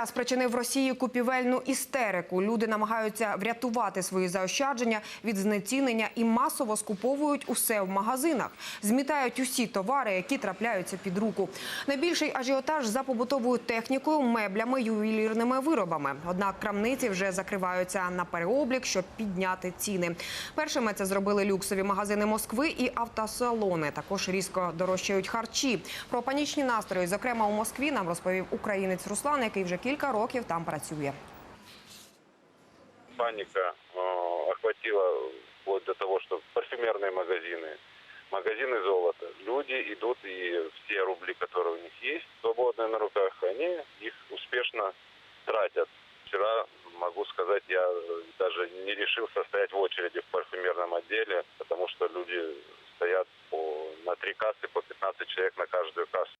короля спричинив Росії купівельну істерику. Люди намагаються врятувати свої заощадження від знецінення і масово скуповують усе в магазинах. Змітають усі товари, які трапляються під руку. Найбільший ажіотаж за побутовою технікою, меблями, ювелірними виробами. Однак крамниці вже закриваються на переоблік, щоб підняти ціни. Першими це зробили люксові магазини Москви і автосалони. Також різко дорожчають харчі. Про панічні настрої, зокрема у Москві, нам розповів українець Руслан, який вже кілька років там працює. паника э, охватила вплоть до того, что парфюмерные магазины, магазины золота. Люди идут и все рубли, которые у них есть, свободные на руках, они их успешно тратят. Вчера, могу сказать, я даже не решился стоять в очереди в парфюмерном отделе, потому что люди стоят по, на три кассы, по 15 человек на каждую кассу.